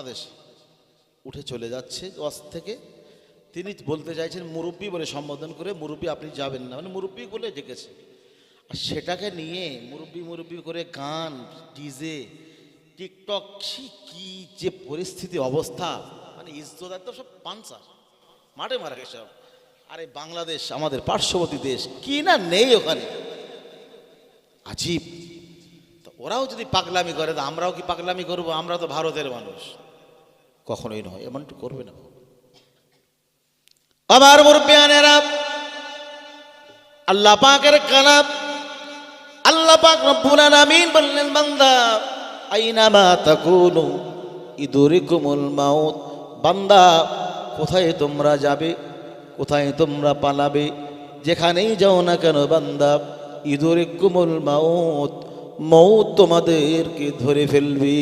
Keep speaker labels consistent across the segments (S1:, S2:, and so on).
S1: বাংলাদেশ উঠে চলে যাচ্ছে ওয়াজ থেকে। তিনি বলতে চাইছেন, মুরব্বী বলে সম্বোধন করে, মুরব্বী, আপনি যাবেন না। মানে মুরব্বী বলে ডেকেছে। আর সেটাকে নিয়ে মুরব্বী মুরব্বী করে গান, ডিজে, টিকটক কি যে পরিস্থিতি অবস্থা। মানে ইজ্জত একদম সব পাঞ্চার মাঠে মারা গেছে সব। আরে বাংলাদেশ আমাদের পার্শ্ববর্তী দেশ, কি না নেই ওখানে? আজীব। তো ওরাও যদি পাগলামি করে, তো আমরাও কি পাগলামি করব? আমরা তো ভারতের মানুষ। কখনোই নয়, এমনটি করবে না। আবার মুরব্বিয়ানেরা, আল্লাহ পাকের কালাম আল্লাহ পাক রব্বুল আলামিন বললেন, বান্দা আইনামা তাকুনু ইদুরিকুমুল মাউত। বান্দা, কোথায় তোমরা যাবে, কোথায় তোমরা পালাবে, যেখানেই যাও না কেন বান্দা, ইদুরিকুমুল মাউত মৌত তোমাদেরকে ধরে ফেলবে।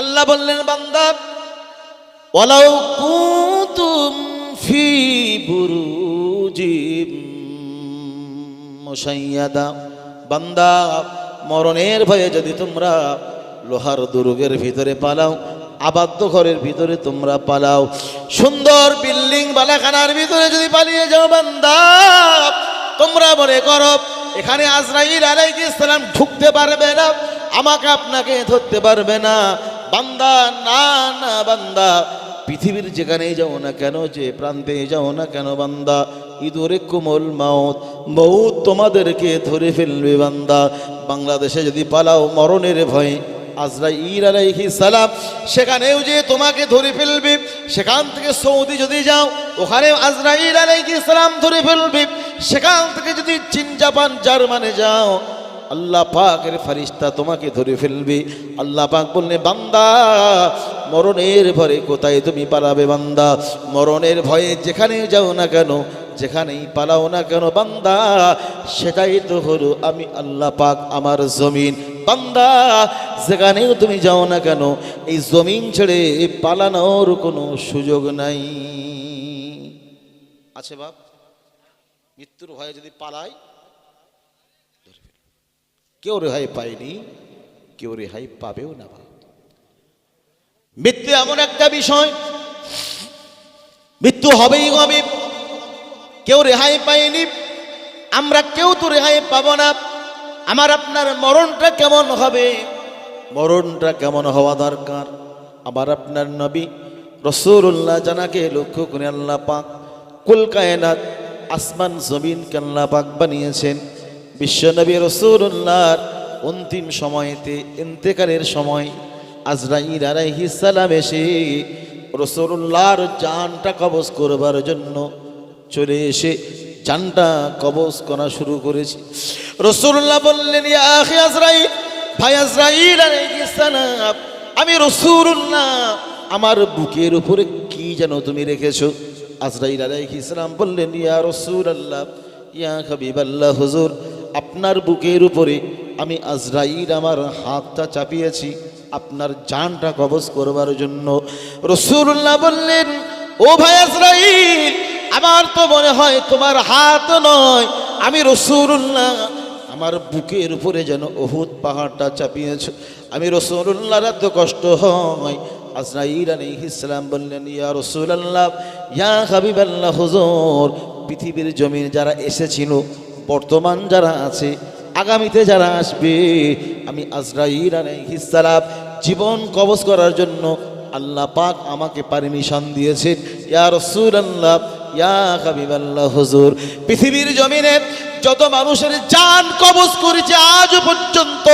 S1: আল্লাহ বললেন, বান্দা, ওয়ালাউ কুতুম ফি বুরুজিম মুসাইয়াদা বান্দা, মরণের ভয়ে যদি তোমরা লোহার দুর্গের ভিতরে পালাও আবাদ্য ঘরের ভিতরে তোমরা পালাও, সুন্দর বিল্ডিং বালাখানার ভিতরে যদি পালিয়ে যাও, বান্দা, তোমরা মনে করো, এখানে আজরাইল আলাইহিস সালাম ঢুকতে পারবে না, আমাকে আপনাকে ধরতে পারবে না বান্দা, না না, বান্দা। পৃথিবীর যেখানেই যাও না কেন, যে প্রান্তে যাও না কেন, বান্দা, ইঁদুরে কোমল মাউত মৌত তোমাদেরকে ধরে ফেলবে, বান্দা। বাংলাদেশে যদি পালাও মরণের ভয়ে, আজরাইল আলাইহি সালাম, সেখানেও যে তোমাকে ধরে ফেলবে, সেখান থেকে সৌদি যদি যাও ওখানে আজরাইল আলাইহি সালাম ধরে ফেলবে, সেখান থেকে যদি চীন, জাপান, জার্মানে যাও আল্লাহ পাকের ফারিস্তা তোমাকে ধরে ফেলবে। আল্লাহ পাক বললে, বান্দা, মরণের ভয়ে কোথায় তুমি পালাবে বান্দা? মরণের ভয়ে যেখানে যাও না কেন, যেখানেই পালাও না কেন বান্দা? সেটাই তো হলো আমি আল্লাহ পাক আমার জমিন। বান্দা, যেখানেও তুমি যাও না কেন, এই জমিন ছেড়ে পালানোর কোনো সুযোগ নাই। আছে বাপ, মৃত্যুর ভয়ে যদি পালাই কেউ রেহাই পায়নি, কেউ রেহাই পাবেও না মৃত্যু এমন একটা বিষয়, মৃত্যু হবেই হবে কেউ রেহাই পায়নি, আমরা কেউ তো রেহাই পাব না। আমার আপনার মরণটা কেমন হবে? মরণটা কেমন হওয়া দরকার? আমার আপনার নবী রসুল্লাহ জানাকে লক্ষ্য করে আল্লাহ পাক কুল কায়নাত আসমান জমিন আল্লাহ পাক বানিয়েছেন। বিশ্বনবী রসুল্লাহর অন্তিম সময়তে, ইন্তেকালের সময় আজরাইল আলাইহিস সালাম এসে রসুল্লাহর জানটা কবজ করবার জন্য চলে এসে জানটা কবজ করা শুরু করেছে। রসুল্লাহ বললেন ভাই আজরাইল আলাইহিস সালাম, আমি রসুল্লাহ আমার বুকের উপরে কি যেন তুমি রেখেছো? আজরাইল আলাইহিস সালাম বললেন, ইয়া রসুল আল্লাহ ইয়া হাবিবাল্লাহ, হুজুর আপনার বুকের উপরে আমি আজরাইল আমার হাতটা চাপিয়েছি, আপনার জানটা কবজ করবার জন্য। রসুল্লাহ বললেন, ও ভাই আজরাইল, আমার তো মনে হয় তোমার হাত নয়। আমি রসুল্লাহ, আমার বুকের উপরে যেন অহুত পাহাড়টা চাপিয়েছ। আমি রসুল্লাহর এত কষ্ট হয়। আজরাইল আলাইহিস সালাম বললেন, ইয়া রসুলাল্লাহ, ইয়া হাবিবাল্লাহ হুজুর, পৃথিবীর জমিন যারা এসেছিল বর্তমান যারা আছে, আগামীতে যারা আসবে, আমি আজরাইল আলাইহিস সালাম জীবন কবজ করার জন্য আল্লাহ পাক আমাকে পারমিশন দিয়েছেন। ইয়া রাসূলুল্লাহ, ইয়া হাবিবাল্লাহ, হুজুর, পৃথিবীর জমিনে যত মানুষের জান কবজ করেছে আজ পর্যন্ত,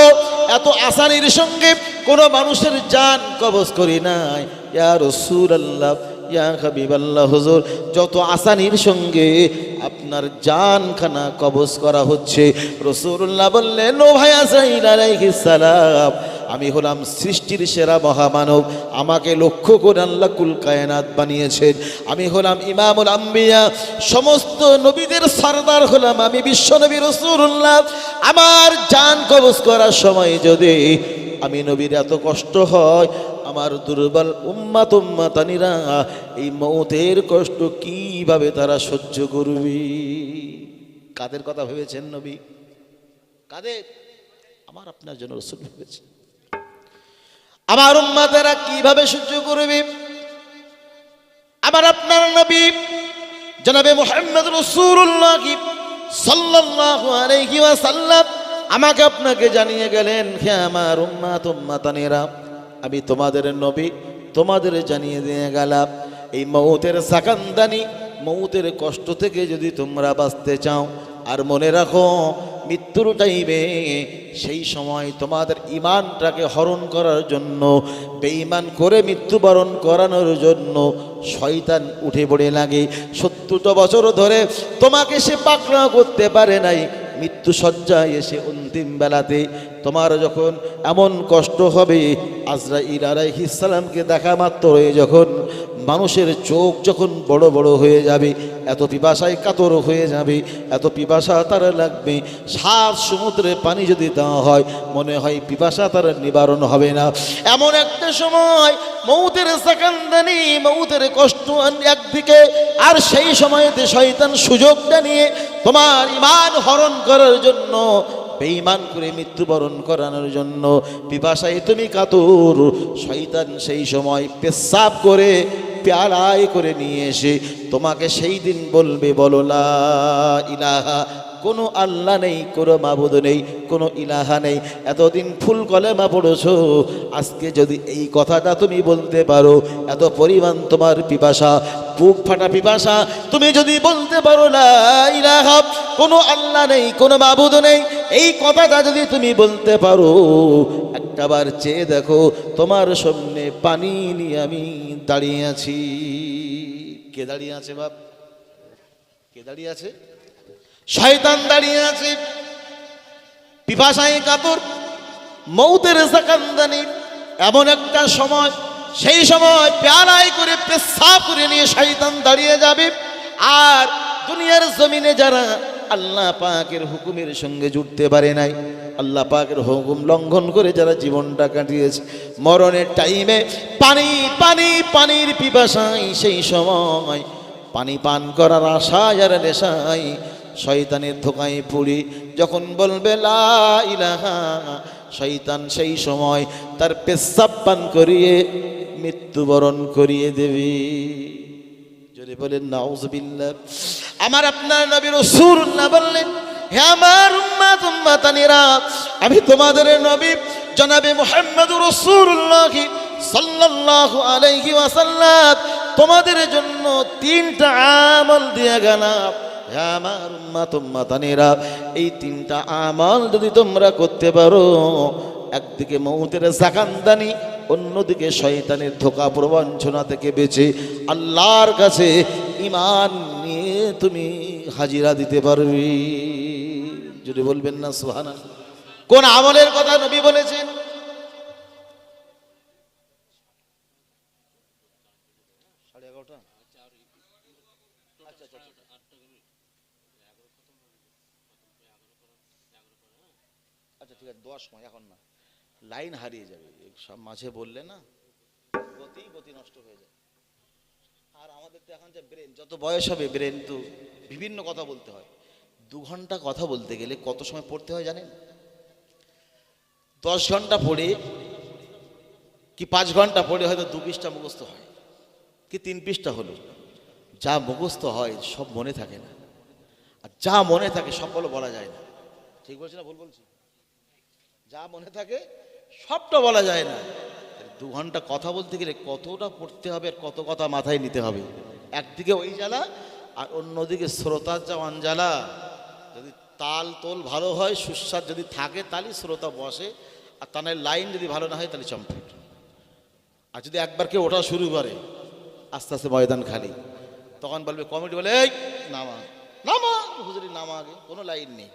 S1: এত আসানির সঙ্গে কোনো মানুষের জান কবজ করি নাই। ইয়া রাসূলুল্লাহ, ইয়া হাবিবাল্লাহ, হুজুর, যত আসানির সঙ্গে আপনার জানখানা কবজ করা হচ্ছে। রসুল্লাহ বললেন, ও ভাই আসাইল আলাইহিস সালাম, আমি হলাম সৃষ্টির সেরা মহামানব। আমাকে লক্ষ্য করে আল্লাহ কুল কায়নাত বানিয়েছেন। আমি হলাম ইমামুল আম্বিয়া, সমস্ত নবীদের সরদার হলাম আমি বিশ্বনবী রসুল্লাহ আমার জান কবজ করার সময় যদি আমি নবীর এত কষ্ট হয়, আমার দুর্বল উম্মাত উম্মাতানিরা এই মৌতের কষ্ট কীভাবে তারা সহ্য করবে? কাদের কথা ভেবেছেন নবী? কাদের? আমার আপনার জন্য রসুল ভেবেছেন আমার উম্মাতেরা কীভাবে সহ্য করবে? আবার আপনার নবী জনাবে মোহাম্মদ রসুল্লাহ সাল্লাল্লাহু আলাইহি ওয়াসাল্লাম আমাকে আপনাকে জানিয়ে গেলেন, হে আমার উম্মাত, উম্মাতানেরা, আমি তোমাদের নবী, তোমাদের জানিয়ে দিয়ে গেলাম। এই মৌতের সাকান্দানি, মৌতের কষ্ট থেকে যদি তোমরা বাঁচতে চাও, আর মনে রাখো, মৃত্যুর টাইমে সেই সময় তোমাদের ইমানটাকে হরণ করার জন্য, বেঈমান করে মৃত্যুবরণ করানোর জন্য শয়তান উঠে পড়ে লাগে। সত্তরটা বছর ধরে তোমাকে সে পাকড়া করতে পারে নাই মৃত্যু সজ্জায় এসে অন্তিম বেলাতে তোমার যখন এমন কষ্ট হবে আজরা আজরাইল আলাইহিসালামকে দেখা মাত্রই যখন মানুষের চোখ যখন বড় বড় হয়ে যাবে, এত পিপাসায় কাতর হয়ে যাবে, এত পিপাসা তার লাগবে। সাত সমুদ্রে পানি যদি দেওয়া হয়, মনে হয় পিপাসা তার নিবারণ হবে না। এমন একটা সময় মৌতের সাকান্দানি মৌতের কষ্ট একদিকে, আর সেই সময়তে শয়তান সুযোগটা নিয়ে তোমার ইমান হরণ করার জন্য, বেঈমান করে মৃত্যুবরণ করানোর জন্য পিপাসায় তুমি কাতর। শয়তান সেই সময় পেশাব করে পেয়ালায় করে নিয়ে এসে তোমাকে সেই দিন বলবে বলো লা ইলাহা কোনো আল্লাহ নেই, কোনো মাবুদ নেই, কোনো ইলাহা নেই। এতদিন ফুল কলেমা পড়েছো, আজকে যদি এই কথাটা তুমি বলতে পারো, এত পরিমাণ তোমার পিপাসা, বুক ফাটা পিপাসা, তুমি যদি বলতে পারো না ইলাহা, কোনো আল্লাহ নেই, কোনো মাবুদ নেই, এই কথাটা যদি তুমি বলতে পারো, একটাবার চেয়ে দেখো, তোমার সামনে পানি নিয়ে আমি দাঁড়িয়ে আছি। কে দাঁড়িয়ে আছে বাপ? কে দাঁড়িয়ে আছে? শয়তান দাঁড়িয়ে আছে। পিপাসায় কাতর, মৌতের সাকান্দানি এমন একটা সময়, সেই সময় প্যারাই করে পেশাব করে নিয়ে শয়তান দাঁড়িয়ে যাবে। আর দুনিয়ার জমিনে যারা আল্লাহ পাকের হুকুমের সঙ্গে জুড়তে পারে নাই, আল্লাহ পাকের হুকুম লঙ্ঘন করে যারা জীবনটা কাটিয়েছে, মরণের টাইমে পানি পানি, পানির পিপাসায় সেই সময় পানি পান করার আশায় আর নেশায় শয়তানের ধোকায় পড়ি, যখন বলবে, লা শয়তান সেই সময় তার পেশাব পান করিয়ে, মৃত্যুবরণ করিয়ে দেবে। যদি বলেন নাউজবিল্লাহ আমার আপনার নবী রাসূলুল্লাহ বললেন, হে আমার উম্মাত, উম্মাতানিরা, আমি তোমাদের নবী জনাবে মুহাম্মদ রাসূলুল্লাহ সাল্লাল্লাহু আলাইহি ওয়াসাল্লাম। তোমাদের জন্য তিনটা আমল দিয়ে গেলাম হে আমার উম্মাত উম্মাতানিরা, এই তিনটা আমল যদি তোমরা করতে পারো, একদিকে মৌতের জাকান্দানি, অন্যদিকে শয়তানের ধোকা প্রবঞ্চনা থেকে বেঁচে আল্লাহর কাছে ইমান নিয়ে তুমি হাজিরা দিতে পারবি। যদি বলবেন না সুহানা কোন আমলের কথা নবী বলেছেন? দশ সময়, এখন না। লাইন হারিয়ে যাবে। সব মাঝে বললে না, গতি গতি নষ্ট হয়ে যায়। আর আমাদের তো এখন যে ব্রেন, যত বয়স হবে ব্রেন তো বিভিন্ন কথা বলতে হয়। দু ঘণ্টা কথা বলতে গেলে কত সময় পড়তে হয় জানেন? দশ ঘণ্টা পড়ে কি পাঁচ ঘণ্টা পড়ে হয়তো দু পৃষ্ঠা মুখস্থ হয়, কি তিন পৃষ্ঠা হলো। যা মুখস্থ হয়, সব মনে থাকে না। আর যা মনে থাকে সবগুলো বলা যায় না। ঠিক বলছি না, ভুল বলছি? যা মনে থাকে, সবটা বলা যায় না। দু ঘণ্টা কথা বলতে গেলে কতটা পড়তে হবে আর কত কথা মাথায় নিতে হবে। একদিকে ওই জ্বালা আর অন্যদিকে শ্রোতার যা জ্বালা যদি তাল তোল ভালো হয়, সুস্বাদ যদি থাকে তাহলে শ্রোতা বসে। আর তা লাইন যদি ভালো না হয়, তাহলে চম্পট। আর যদি একবার কেউ ওঠা শুরু করে, আস্তে আস্তে ময়দান খালি। তখন বলবে, কমিটি বলে, এই, নামা। নামা। হুজুরি নামা আগে, কোনো লাইন নেই।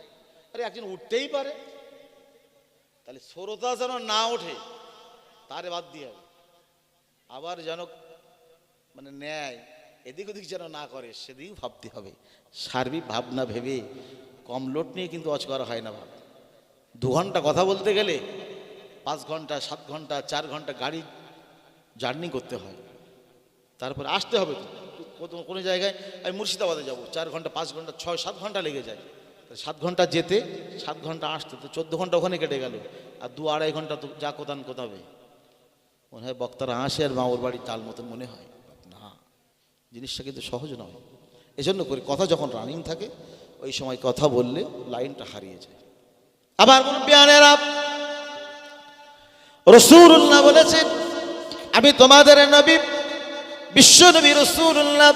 S1: আরে একজন উঠতেই পারে। তাহলে শ্রোতা যেন না ওঠে, তারে বাদ দিয়ে হবে। আবার যেন মানে ন্যায় এদিক ওদিক যেন না করে, সেদিকেও ভাবতে হবে। সার্বিক ভাবনা ভেবে কম লোট নিয়ে কিন্তু অজ করা হয় না ভাব দু ঘণ্টা কথা বলতে গেলে পাঁচ ঘণ্টা, সাত ঘণ্টা, চার ঘণ্টা গাড়ি জার্নি করতে হয়। তারপরে আসতে হবে কোনো জায়গায় আমি মুর্শিদাবাদে যাব, চার ঘণ্টা, পাঁচ ঘণ্টা, ছয়, সাত ঘণ্টা লেগে যায়। সাত ঘণ্টা যেতে, সাত ঘণ্টা আসতে, তো চোদ্দ ঘণ্টা ওখানে কেটে গেল। আর দু আড়াই ঘণ্টা তো যা কোথান কোথাবে মনে হয় বক্তারা আসে আর মামুর বাড়ির চাল মতন মনে হয়। না, জিনিসটা কিন্তু সহজ নয়। এজন্য করে কথা যখন রানিং থাকে, ওই সময় কথা বললে লাইনটা হারিয়ে যায়। আবার মুরব্বিয়ানেরা রসুল্লাহ বলেছেন, আমি তোমাদের নবী, বিশ্ব নবী রসুল্লাহ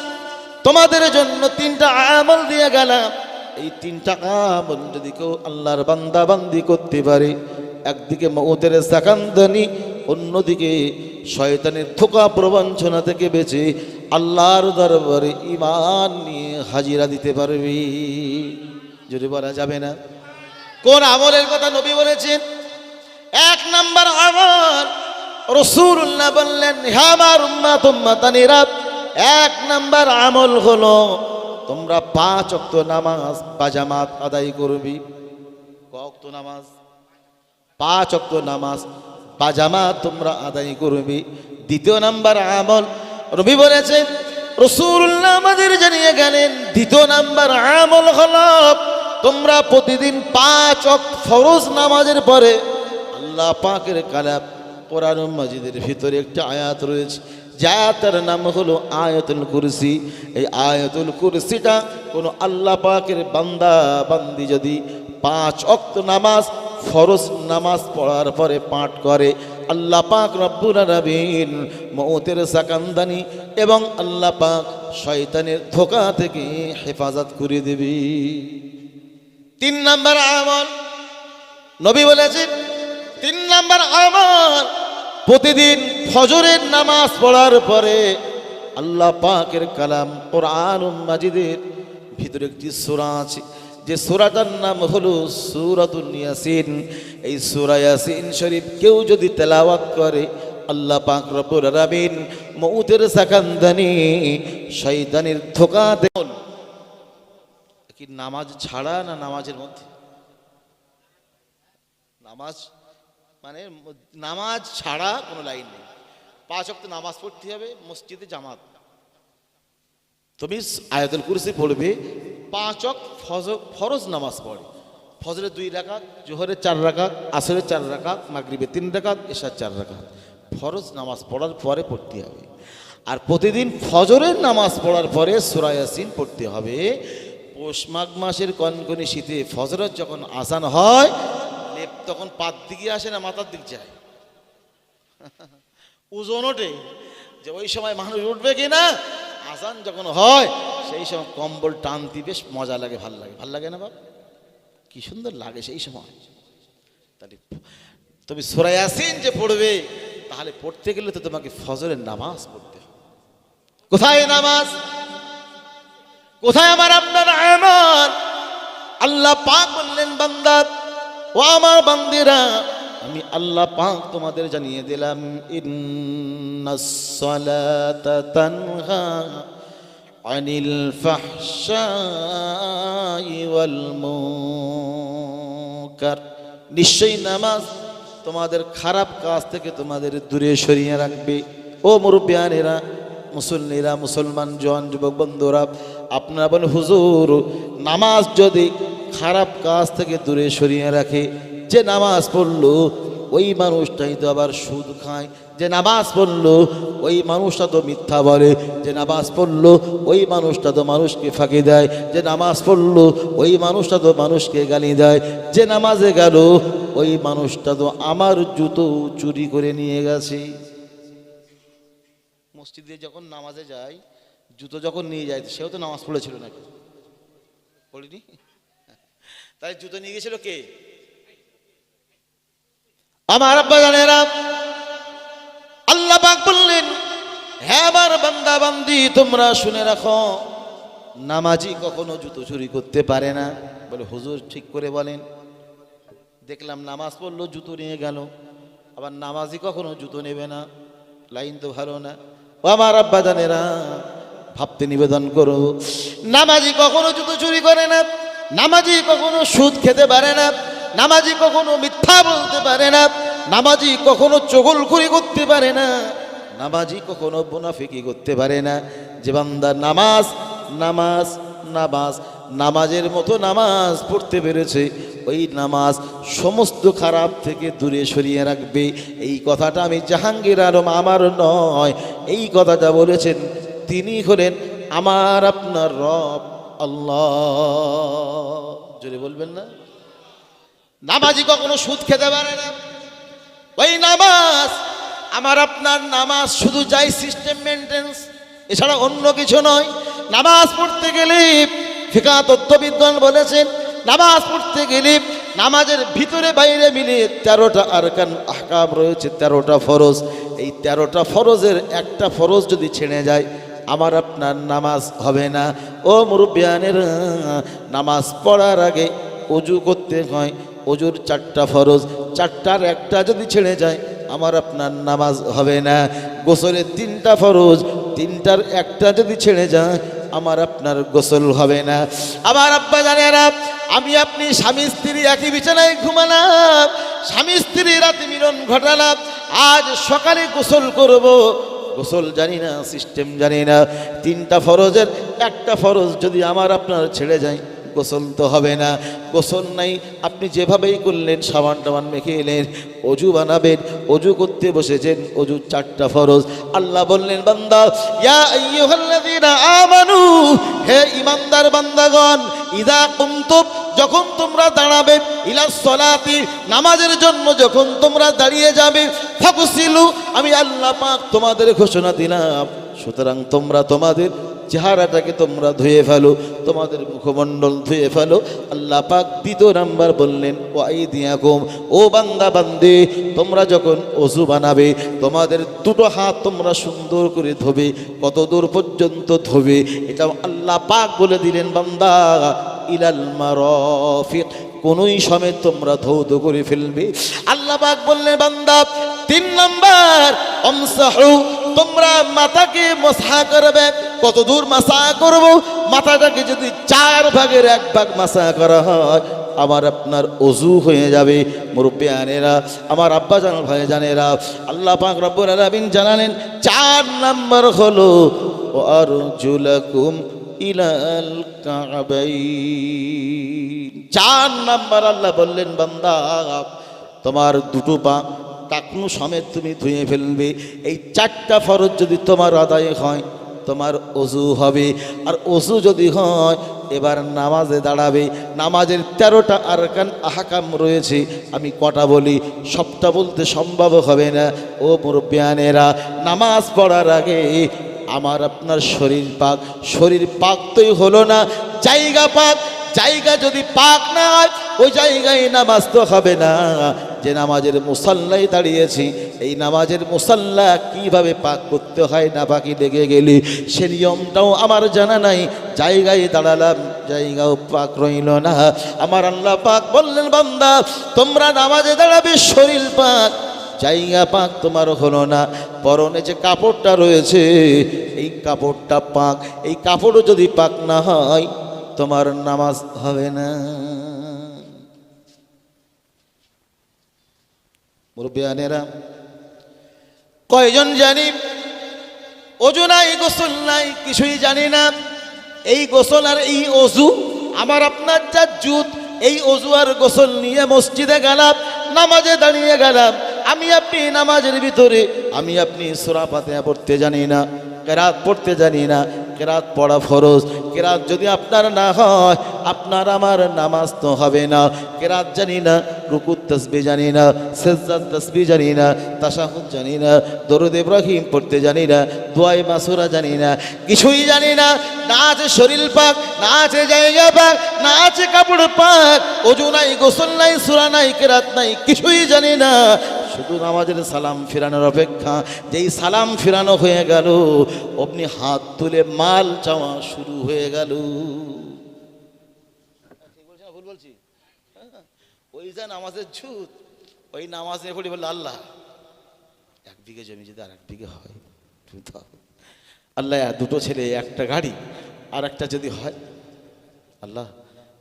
S1: তোমাদের জন্য তিনটা আমল দিয়ে গেলাম। এই তিনটা আমল যদি কেউ আল্লাহর বান্দা বান্দি করতে পারে, একদিকে মৌতের সাকান্দনি অন্যদিকে শয়তানের থোকা প্রবঞ্চনা থেকে বেঁচে আল্লাহর দরবারে ইমান নিয়ে হাজিরা দিতে পারবি। যদি বলা যাবে না? কোন আমলের কথা নবী বলেছেন? এক নাম্বার আমল রসুল্লাহ বললেন হ্যাঁ আমার উম্মাত উম্মাতানিরা এক নাম্বার আমল হলো তোমরা পাঁচ অক্ত নামাজ পাজামাত আদায় করবি। কক্ত নামাজ? পাঁচ অক্ত নামাজ পাজামাত তোমরা আদায় করবি। দ্বিতীয় নাম্বার আমল, রবি বলেছে, রসুল্লাহ আমাদের জানিয়ে গেলেন, দ্বিতীয় নাম্বার আমল হলো, তোমরা প্রতিদিন পাঁচ অক্ত ফরজ নামাজের পরে আল্লাহ পাকের কালাম কোরআন মাজিদের ভিতরে একটা আয়াত রয়েছে যে আয়াতের নাম হলো আয়াতুল কুরসি। এই আয়াতুল কুরসিটা কোনো আল্লাহ পাকের বান্দা, বান্দি যদি পাঁচ অক্ত নামাজ, ফরজ নামাজ পড়ার পরে পাঠ করে, আল্লাহ পাক রব্বুল আলামিন মৌতের সাকান্দানি এবং আল্লাহ পাক শয়তানের ধোকা থেকে হেফাজত করে দেবে। তিন নাম্বার আমল, নবী বলেছেন, তিন নাম্বার আমল, প্রতিদিন ফজরের নামাজ পড়ার পরে আল্লাহ পাকের কালাম কোরআন মাজিদের ভিতরে একটি সূরা আছে। যে সূরাটার নাম হলো সূরাতুন ইয়াসিন। এই সূরা ইয়াসিন শরীফ কেউ যদি তেলাওয়াত করে, আল্লাহ পাক রব্বুল আলামিন মউতের সাকান্দানি শয়তানের ধোকা দেন। কি নামাজ ছাড়া না নামাজের মধ্যে? নামাজ মানে নামাজ ছাড়া কোনো লাইন নেই। পাঁচ অক্ট নামাজ পড়তে হবে, মসজিদে জামাত। তুমি আয়াতুল কুরসি পড়বে, পাঁচ অক ফরজ নামাজ পড়ে। ফজরের দুই রাকাত, জোহরের চার রাকাত, আসরের চার রাকাত, মাগরিবের তিন রাকাত, এশার চার রাকাত। ফরজ নামাজ পড়ার পরে পড়তে হবে। আর প্রতিদিন ফজরের নামাজ পড়ার পরে সুরায়াসিন পড়তে হবে। পৌষ মাঘ মাসের কনকনি শীতে ফজরের যখন আসান হয় তখন পাত দিকে আসে না, মাথার দিক যায়। ওজন ওঠে। যে ওই সময় মানুষ উঠবে কি না? আসান যখন হয়, সেই সময় কম্বল টানতে বেশ মজা লাগে, ভালো লাগে। ভালো লাগে না বাপ? কি সুন্দর লাগে সেই সময়। তাহলে তুমি সোরায়াসিন যে পড়বে, তাহলে পড়তে গেলে তো তোমাকে ফজরের নামাজ পড়তে হবে। কোথায় নামাজ? কোথায় আমার আপনার আমার আল্লাহ পাক বললেন, বান্দা ও আমার বান্দিরা, আমি আল্লাহ পাক তোমাদের জানিয়ে দিলাম মুনকার। নিশ্চয়ই নামাজ তোমাদের খারাপ কাজ থেকে তোমাদের দূরে সরিয়ে রাখবে। ও মুরব্বিয়ানেরা, মুসল্লিরা, মুসলমান জওয়ান যুবক বন্ধুরা, আপনারা বলেন, হুজুর, নামাজ যদি খারাপ কাজ থেকে দূরে সরিয়ে রাখে। যে নামাজ পড়ল, ওই মানুষটাই তো আবার সুদ খায়। যে নামাজ পড়ল, ওই মানুষটা তো মিথ্যা বলে। যে নামাজ পড়ল, ওই মানুষটা তো মানুষকে ফাঁকি দেয়। যে নামাজ পড়ল, ওই মানুষটা তো মানুষকে গালি দেয়। যে নামাজে গেল, ওই মানুষটা তো আমার জুতো চুরি করে নিয়ে গেছে। মসজিদে যখন নামাজে যায়, জুতো যখন নিয়ে যায়, সেও তো নামাজ পড়েছিল নাকি? পড়িনি তাই জুতো নিয়ে গেছিল কে? আমার আব্বা জানেরা আল্লাহ পাক বললেন হ্যাঁ আমার বান্দা, বান্দি, তোমরা শুনে রাখো, নামাজি কখনো জুতো চুরি করতে পারে না। বলে হুজুর ঠিক করে বলেন। দেখলাম নামাজ পড়ল, জুতো নিয়ে গেল। আবার নামাজি কখনো জুতো নেবে না, লাইন তো ভালো না। ও আমার আব্বা জানে জানেরা, ভাবতে নিবেদন করো, নামাজি কখনো জুতো চুরি করে না। নামাজি কখনো সুদ খেতে পারে না, নামাজি কখনো মিথ্যা বলতে পারে না, নামাজি কখনো চগলখুরি করতে পারে না, নামাজি কখনো মুনাফিকি করতে পারে না। যে বান্দা নামাজ নামাজ নামাজ, নামাজের মতো নামাজ পড়তে পেরেছে, ওই নামাজ সমস্ত খারাপ থেকে দূরে সরিয়ে রাখবে। এই কথাটা আমি জাহাঙ্গীর আলম আমার নয়, এই কথাটা বলেছেন। তিনি হলেন আমার আপনার রব। আল্লাহ। জোরে বলবেন না? নামাজি কখনো সুদ খেতে পারে না। ওই নামাজ, আমার আপনার নামাজ শুধু যাই সিস্টেম মেনটেন্স এছাড়া অন্য কিছু নয়। নামাজ পড়তে গেলে ফিকা তত্ত্ববিজ্ঞান বলেছেন, নামাজ পড়তে গেলে নামাজের ভিতরে বাইরে মিলিয়ে তেরোটা আরকান আহকাম রয়েছে, তেরোটা ফরজ। এই তেরোটা ফরজের একটা ফরজ যদি ছেড়ে যায় আমার আপনার নামাজ হবে না। ও মুরব্বিয়ানের, নামাজ পড়ার আগে অজু করতে হয়। অজুর চারটা ফরজ, চারটার একটা যদি ছেড়ে যায়, আমার আপনার নামাজ হবে না। গোসলের তিনটা ফরজ, তিনটার একটা যদি ছেড়ে যায়, আমার আপনার গোসল হবে না। আবার আব্বা জানেরা, আমি আপনি স্বামী স্ত্রী একই বিছানায় ঘুমালাম, স্বামী স্ত্রী রাতে মিলন ঘটালাম। আজ সকালে গোসল করব গোসল জানি না সিস্টেম জানি না। তিনটা ফরজের, একটা ফরজ যদি আমার আপনার ছেড়ে যায় গোসল তো হবে না। গোসল নাই, আপনি যেভাবেই করলেন, সাবান টাবান মেখে এলেন, অজু বানাবেন, অজু করতে বসেছেন অজু চারটা ফরজ। আল্লাহ বললেন, বান্দা হে ইমানদার বান্দাগণ ইদা কুনতুম যখন তোমরা দাঁড়াবে, ইলা সলাতি, নামাজের জন্য যখন তোমরা দাঁড়িয়ে যাবে ফাকুসিলু আমি আল্লাহ পাক তোমাদের ঘোষণা দিলাম। সুতরাং তোমরা তোমাদের চেহারাটাকে তোমরা ধুয়ে ফেলো, তোমাদের মুখমণ্ডল ধুয়ে ফেলো। আল্লাহ পাক দ্বিতীয় নাম্বার বললেন ও আই দিয়াকুম ও বান্দা, বান্দে, তোমরা যখন অজু বানাবে, তোমাদের দুটো হাত তোমরা সুন্দর করে ধোবে কত দূর পর্যন্ত ধোবে এটা আল্লাহ পাক বলে দিলেন, বান্দা, ইলাল মারফিক, কোনোই সময় তোমরা ধৌত করে ফেলবে। আল্লাহ পাক বললেন, বান্দা, তিন নাম্বার, অমসাহু, তোমরা মাথাকে মশা করবে কত দূর মাসা করব? মাথাটাকে যদি চার ভাগের এক ভাগ মাসা করা হয়, আমার আপনার অজু হয়ে যাবে। মুরব্বিয়ানেরা, আমার আব্বা জান ভাই জানেরা আল্লাহ পাক রব্বুল আলামিন জানালেন, চার নাম্বার হলো, ও আর জুলাকুম ইলাল কাবাইন। চার নাম্বার আল্লাহ বললেন, বান্দা, তোমার দুটো পা টাকনু সমেত তুমি ধুয়ে ফেলবে। এই চারটা ফরজ যদি তোমার আদায় হয় তোমার অজু হবে। আর অজু যদি হয়, এবার নামাজে দাঁড়াবে। নামাজের তেরোটা আরকান আহাকাম রয়েছে। আমি কটা বলি? সবটা বলতে সম্ভব হবে না। ও মুরব্বিয়ানেরা, নামাজ পড়ার আগে আমার আপনার শরীর পাক। শরীর পাক তোই হলো না, জায়গা পাক। জায়গা যদি পাক না হয়, ওই জায়গায় নামাজ তো হবে না। যে নামাজের মুসাল্লাই দাঁড়িয়েছি, এই নামাজের মুসাল্লা কীভাবে পাক করতে হয় না পাকি লেগে গেলে? সে নিয়মটাও আমার জানা নাই। জায়গায় দাঁড়ালাম, জায়গাও পাক রইল না। আমার আল্লাহ পাক বললেন, বান্দা, তোমরা নামাজে দাঁড়াবে, শরীর পাক, জায়গা পাক তোমার হলো না। পরনে যে কাপড়টা রয়েছে, এই কাপড়টা পাক। এই কাপড়ও যদি পাক না হয়, তোমার নামাজ হবে না। মুরব্বিয়ানেরা কয়জন জানি? অজু নাই, গোসল নাই, কিছুই জানি না। এই গোসল আর এই অজু, আমার আপনার যা জুত এই অজু আর গোসল নিয়ে মসজিদে গেলাম, নামাজে দাঁড়িয়ে গেলাম। আমি আপনি নামাজের ভিতরে, আমি আপনি সোরা পাতে পড়তে জানি না, কেরাত পড়তে জানি না কেরাত পড়া ফরজ। কেরাত যদি আপনার না হয়, আপনার আমার নামাজ তো হবে না। কেরাত জানি না রুকুত তসবি জানি না, সেজদার তসবি জানি না, তাসাহুদ জানি না, দরুদ ইব্রাহিম পড়তে জানি না, দোয়াই মাসুরা জানি না, কিছুই জানি না। না শরীর পাক, না আছে জায়গা পাক, না আছে কাপড় পাক, অজু নাই, গোসল নাই, সুরা নাই, কেরাত নাই, কিছুই জানি না। শুধু নামাজের সালাম ফিরানোর অপেক্ষা, যেই সালাম ফিরানো হয়ে গেল আপনি হাত তুলে মাল চাওয়া শুরু হয়ে গেল। ওই যে নামাজের ছুত ওই নামাজ নিয়ে পড়ি বলল আল্লাহ, এক বিঘে জমি যদি আর এক বিঘে হয় আল্লাহ, দুটো ছেলে, একটা গাড়ি আর একটা যদি হয়, আল্লাহ,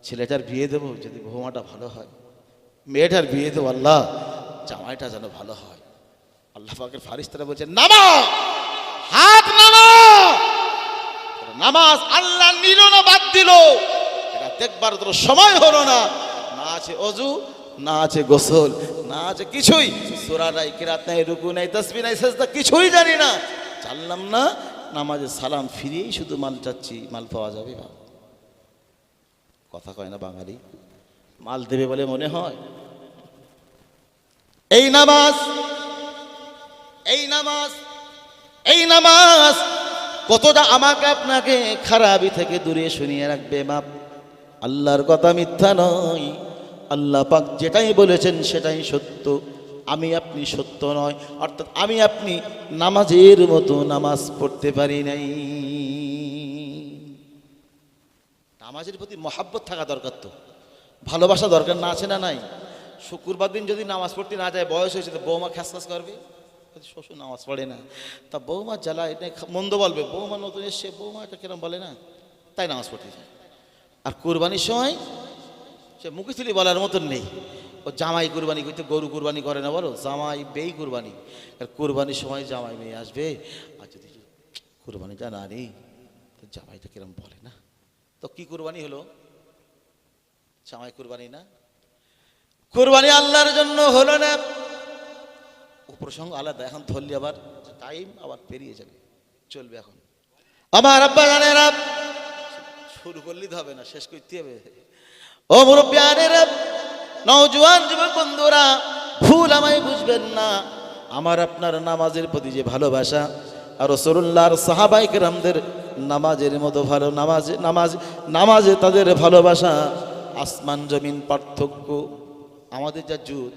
S1: ছেলেটার বিয়ে দেবো, যদি বৌমাটা ভালো হয়, মেয়েটার বিয়ে দেবো, আল্লাহ জামাইটা যেন ভালো হয়। আল্লাহ পাকের ফারিস্তারা বলছে নামা হাত নামা নামাজ আল্লাহ নিল না, বাদ দিল। এটা দেখবার তোর সময় হলো না। না আছে অজু, না আছে গোসল, না আছে কিছুই। সোরা নাই, কিরাত নাই, রুকু নাই, তসবি নাই, সেজদা কিছুই জানি না। জানলাম না নামাজে সালাম ফিরিয়েই শুধু মাল চাচ্ছি, মাল পাওয়া যাবে কথা কয় না বাঙালি? মাল দেবে বলে মনে হয়? এই নামাজ এই নামাজ এই নামাজ কতটা আমাকে আপনাকে খারাপি থেকে দূরে শুনিয়ে রাখবে মাপ আল্লাহর কথা মিথ্যা নয়। আল্লাহ পাক যেটাই বলেছেন সেটাই সত্য। আমি আপনি সত্য নয়, অর্থাৎ আমি আপনি নামাজের মতো নামাজ পড়তে পারি নাই। নামাজের প্রতি মহাব্বত থাকা দরকার তো। ভালোবাসা দরকার না আছে না নাই? শুক্রবার দিন যদি নামাজ পড়তে না যায়, বয়স হয়েছে, তো বৌমা খ্যাসখাস করবে? শ্বশুর নামাজ পড়ে না। তা বৌমা জ্বালা এটা মন্দ বলবে। বৌমা নতুন এসছে, বৌমা এটা কিরম বলে না? তাই নামাজ পড়তে যায়। আর কোরবানির সময় সে মুখে তুলি বলার মতন নেই। ও জামাই কুরবানি করতে, গরু কুরবানি করে না, বলো? জামাই বেই কুরবানি। আর কোরবানির সময় জামাই মেয়ে আসবে, আর যদি কুরবানিটা না নেই, তো জামাইটা কিরম বলে না? তো কি কুরবানি হলো? জামাই কুরবানি না? কুরবানি আল্লাহর জন্য হলো না। প্রসঙ্গ আলাদা, এখন ধরলি আবার। টাইম আবার পেরিয়ে যাবে, চলবে এখন। আমার আব্বা জানেরা শুরু করলেই তো হবে না, শেষ করতে হবে। ও মুরব্বিয়ানেরা নওজোয়ান যুবক বন্ধুরা, ভুল আমায় বুঝবেন না। আমার আপনার নামাজের প্রতি যে ভালোবাসা, আর রসুল্লাহর সাহাবাই কেরামদের নামাজের মতো ভালো নামাজ নামাজ, নামাজে তাদের ভালোবাসা, আসমান জমিন পার্থক্য আমাদের যা যুগ